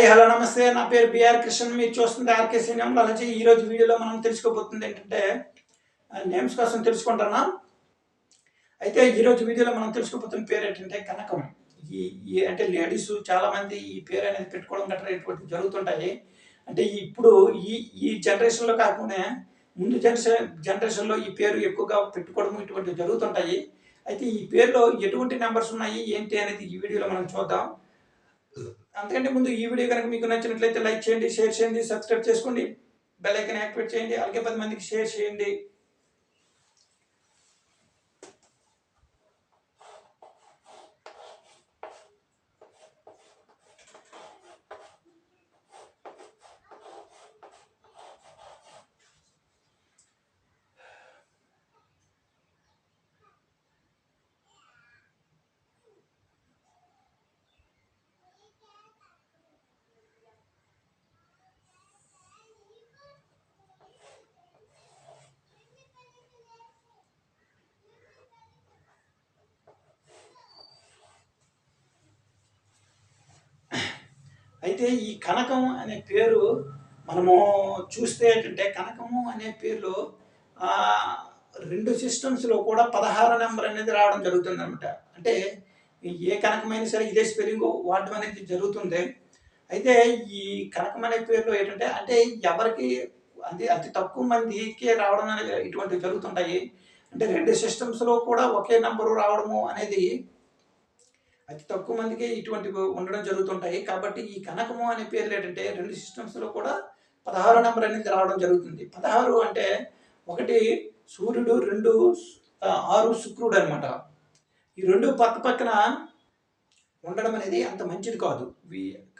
అయ్యి హలో నమస్తే. నా పేరు బిఆర్ కృష్ణ మీరు చూస్తుంది ఆర్కే సినిమా. అలాగే ఈ రోజు వీడియోలో మనం తెలుసుకోబోతుంది ఏంటంటే నేమ్స్ కోసం తెలుసుకుంటున్నాం అయితే ఈ రోజు వీడియోలో మనం తెలుసుకోబోతున్న పేరు ఏంటంటే కనకం. ఈ అంటే లేడీస్ చాలామంది ఈ పేరు అనేది పెట్టుకోవడం గట్రా ఇటువంటి జరుగుతుంటాయి. అంటే ఇప్పుడు ఈ ఈ జనరేషన్లో కాకుండా ముందు జనరేషన్ జనరేషన్లో ఈ పేరు ఎక్కువగా పెట్టుకోవడం ఇటువంటి జరుగుతుంటాయి. అయితే ఈ పేరులో ఎటువంటి నెంబర్స్ ఉన్నాయి? ఏంటి అనేది ఈ వీడియోలో మనం చూద్దాం. అంతకంటే ముందు ఈ వీడియో కనుక మీకు నచ్చినట్లయితే లైక్ చేయండి షేర్ చేయండి సబ్స్క్రైబ్ చేసుకోండి బెల్ ఐకన్ యాక్టివేట్ చేయండి అలాగే పది మందికి షేర్ చేయండి. అయితే ఈ కనకం అనే పేరు మనము చూస్తే ఏంటంటే కనకము అనే పేరులో రెండు సిస్టమ్స్లో కూడా పదహారు నెంబర్ అనేది రావడం జరుగుతుంది అనమాట అంటే ఏ కనకమైనా సరే ఇదే స్పెల్లింగ్ వాడడం అనేది జరుగుతుంది. అయితే ఈ కనకం అనే పేరులో ఏంటంటే అంటే ఎవరికి అది అతి తక్కువ మందికి రావడం అనేది ఇటువంటివి జరుగుతుంటాయి. అంటే రెండు సిస్టమ్స్లో కూడా ఒకే నెంబరు రావడము అనేది అతి తక్కువ మందికి ఇటువంటి ఉండడం జరుగుతుంటాయి. కాబట్టి ఈ కనకము అనే పేర్లు ఏంటంటే రెండు సిస్టమ్స్లో కూడా పదహారు నెంబర్ అనేది రావడం జరుగుతుంది. పదహారు అంటే ఒకటి సూర్యుడు రెండు ఆరు శుక్రుడు అనమాట ఈ రెండు పక్క పక్కన ఉండడం అనేది అంత మంచిది కాదు.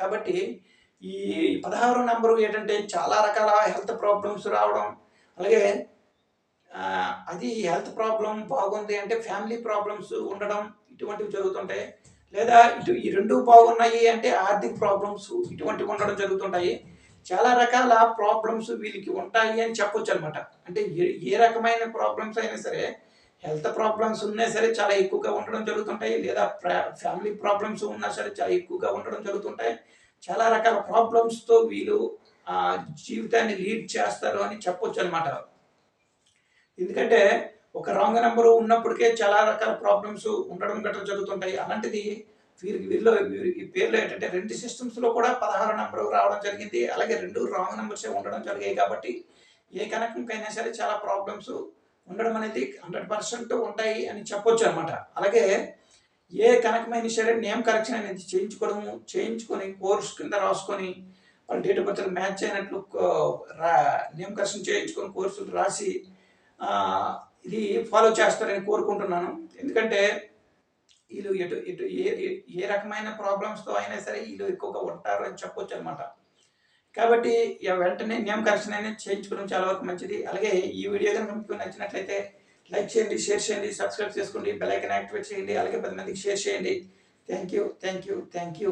కాబట్టి ఈ పదహారు నెంబరు ఏంటంటే చాలా రకాల హెల్త్ ప్రాబ్లమ్స్ రావడం అలాగే అది హెల్త్ ప్రాబ్లం బాగుంది అంటే ఫ్యామిలీ ప్రాబ్లమ్స్ ఉండడం ఇటువంటివి జరుగుతుంటాయి. లేదా ఇటు ఈ రెండు బాగున్నాయి అంటే ఆర్థిక ప్రాబ్లమ్స్ ఇటువంటివి ఉండడం జరుగుతుంటాయి. చాలా రకాల ప్రాబ్లమ్స్ వీళ్ళకి ఉంటాయి అని చెప్పొచ్చు అనమాట అంటే ఏ ఏ రకమైన ప్రాబ్లమ్స్ అయినా సరే హెల్త్ ప్రాబ్లమ్స్ ఉన్నా సరే చాలా ఎక్కువగా ఉండడం జరుగుతుంటాయి. లేదా ఫ్యామిలీ ప్రాబ్లమ్స్ ఉన్నా సరే చాలా ఎక్కువగా ఉండడం జరుగుతుంటాయి. చాలా రకాల ప్రాబ్లమ్స్తో వీళ్ళు ఆ జీవితాన్ని లీడ్ చేస్తారు అని చెప్పొచ్చు అనమాట ఎందుకంటే ఒక రాంగ్ నెంబర్ ఉన్నప్పటికే చాలా రకాల ప్రాబ్లమ్స్ ఉండడం గట్రా జరుగుతుంటాయి. అలాంటిది వీరికి వీరిలో ఈ పేర్లు ఏంటంటే రెండు సిస్టమ్స్లో కూడా పదహారు నెంబర్ రావడం జరిగింది. అలాగే రెండు రాంగ్ నెంబర్సే ఉండడం జరిగాయి కాబట్టి ఏ కనకంకైనా సరే చాలా ప్రాబ్లమ్స్ ఉండడం అనేది హండ్రెడ్ పర్సెంట్ ఉంటాయి అని చెప్పొచ్చు అనమాట అలాగే ఏ కనకమైన సరే నేమ్ కరెక్షన్ అనేది చేయించుకోవడము చేయించుకొని కోర్స్ కింద రాసుకొని వాళ్ళ డేట్ ఆఫ్ బర్త్ మ్యాచ్ అయినట్లు రా నేమ్ కరెక్షన్ చేయించుకొని కోర్సులు రాసి ఇది ఫాలో చేస్తారని కోరుకుంటున్నాను. ఎందుకంటే వీళ్ళు ఎటు ఎటు ఏ ఏ- రకమైన ప్రాబ్లమ్స్తో అయినా సరే వీళ్ళు ఎక్కువగా ఉంటారు అని చెప్పొచ్చు అనమాట కాబట్టి వెంటనే నియమ కరెక్షన్ అనేది చేయించుకోవడం చాలా వరకు మంచిది. అలాగే ఈ వీడియో కనుక మీకు నచ్చినట్లయితే లైక్ చేయండి షేర్ చేయండి సబ్స్క్రైబ్ చేసుకోండి బెల్ ఐకన్ యాక్టివేట్ చేయండి అలాగే పది మందికి షేర్ చేయండి. Thank you thank you thank you